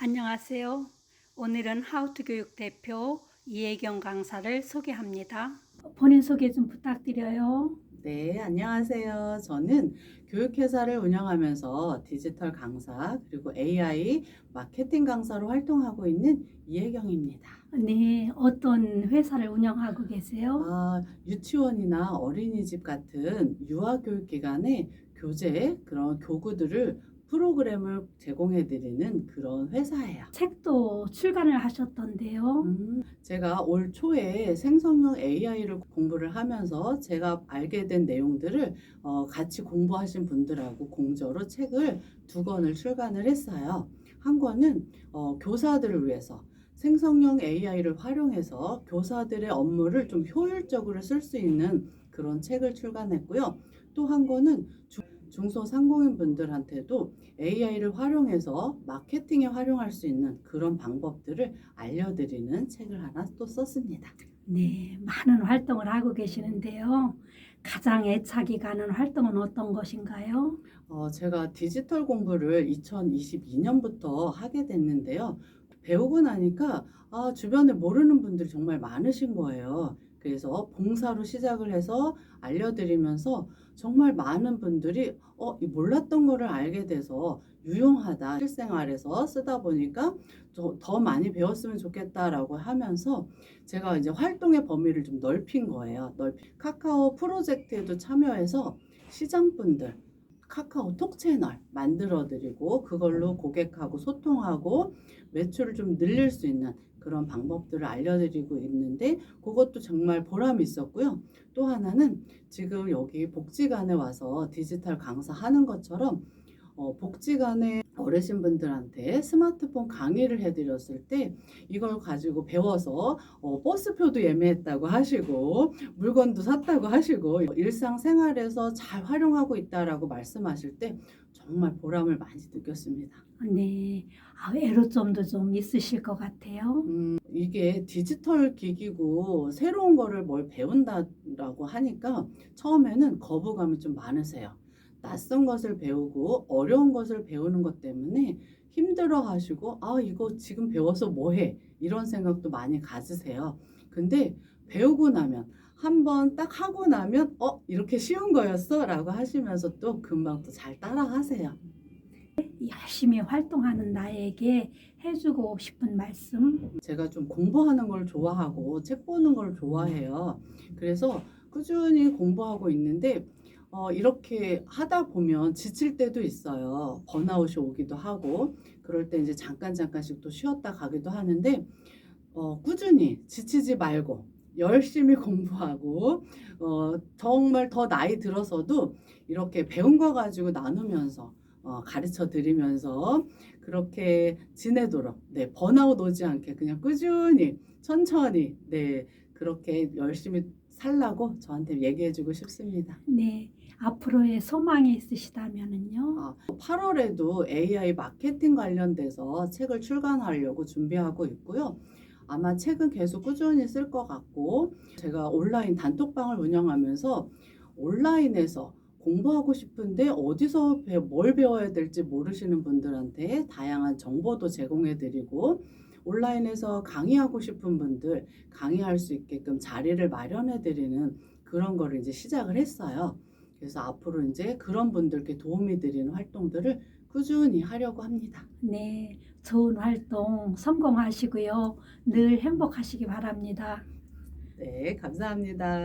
안녕하세요. 오늘은 하우투 교육 대표 이혜경 강사를 소개합니다. 본인 소개 좀 부탁드려요. 네, 안녕하세요. 저는 교육회사를 운영하면서 디지털 강사 그리고 AI 마케팅 강사로 활동하고 있는 이혜경입니다. 네, 어떤 회사를 운영하고 계세요? 아, 유치원이나 어린이집 같은 유아교육기관에 교재 그런 교구들을 프로그램을 제공해드리는 그런 회사예요. 책도 출간을 하셨던데요. 음, 제가 올 초에 생성형 AI를 공부를 하면서 제가 알게 된 내용들을 어, 같이 공부하신 분들하고 공저로 책을 두 권을 출간을 했어요. 한 권은 어, 교사들을 위해서 생성형 AI를 활용해서 교사들의 업무를 좀 효율적으로 쓸 수 있는 그런 책을 출간했고요. 또 한 권은 중- 중소상공인 분들한테도 AI를 활용해서 마케팅에 활용할 수 있는 그런 방법들을 알려드리는 책을 하나 또 썼습니다. 네, 많은 활동을 하고 계시는데요. 가장 애착이 가는 활동은 어떤 것인가요? 어, 제가 디지털 공부를 2022년부터 하게 됐는데요. 배우고 나니까 아, 주변에 모르는 분들이 정말 많으신 거예요. 그래서 봉사로 시작을 해서 알려드리면서 정말 많은 분들이 어, 이 몰랐던 거를 알게 돼서 유용하다. 실생활에서 쓰다 보니까 더, 더 많이 배웠으면 좋겠다라고 하면서 제가 이제 활동의 범위를 좀 넓힌 거예요. 넓 카카오 프로젝트에도 참여해서 시장분들 카카오톡 채널 만들어 드리고 그걸로 고객하고 소통하고 매출을 좀 늘릴 수 있는 그런 방법들을 알려드리고 있는데 그것도 정말 보람이 있었고요. 또 하나는 지금 여기 복지관에 와서 디지털 강사 하는 것처럼 어, 복지관에 어르신분들한테 스마트폰 강의를 해드렸을 때 이걸 가지고 배워서 어, 버스표도 예매했다고 하시고 물건도 샀다고 하시고 일상생활에서 잘 활용하고 있다라고 말씀하실 때 정말 보람을 많이 느꼈습니다. 네, 아, 애로점도 좀 있으실 것 같아요. 음, 이게 디지털 기기고 새로운 거를 뭘 배운다라고 하니까 처음에는 거부감이 좀 많으세요. 낯선 것을 배우고 어려운 것을 배우는 것 때문에 힘들어 하시고 아, 이거 지금 배워서 뭐 해? 이런 생각도 많이 가지세요. 근데 배우고 나면 한번 딱 하고 나면 어, 이렇게 쉬운 거였어? 라고 하시면서 또 금방 또 잘 따라 하세요. 열심히 활동하는 나에게 해주고 싶은 말씀. 제가 좀 공부하는 걸 좋아하고 책 보는 걸 좋아해요. 그래서 꾸준히 공부하고 있는데 어, 이렇게 하다 보면 지칠 때도 있어요. 번아웃이 오기도 하고 그럴 때 이제 잠깐 잠깐씩 또 쉬었다 가기도 하는데 어, 꾸준히 지치지 말고 열심히 공부하고 어, 정말 더 나이 들어서도 이렇게 배운 거 가지고 나누면서 어, 가르쳐 드리면서 그렇게 지내도록 네 번아웃 오지 않게 그냥 꾸준히 천천히 네 그렇게 열심히 살라고 저한테 얘기해주고 싶습니다. 네, 앞으로의 소망이 있으시다면은요. 아, 8월에도 AI 마케팅 관련돼서 책을 출간하려고 준비하고 있고요. 아마 책은 계속 꾸준히 쓸 것 같고 제가 온라인 단톡방을 운영하면서 온라인에서 공부하고 싶은데 어디서 배- 뭘 배워야 될지 모르시는 분들한테 다양한 정보도 제공해 드리고 온라인에서 강의하고 싶은 분들 강의할 수 있게끔 자리를 마련해 드리는 그런 거를 이제 시작을 했어요. 그래서 앞으로 이제 그런 분들께 도움이 드리는 활동들을 꾸준히 하려고 합니다. 네, 좋은 활동 성공하시고요. 늘 행복하시기 바랍니다. 네, 감사합니다.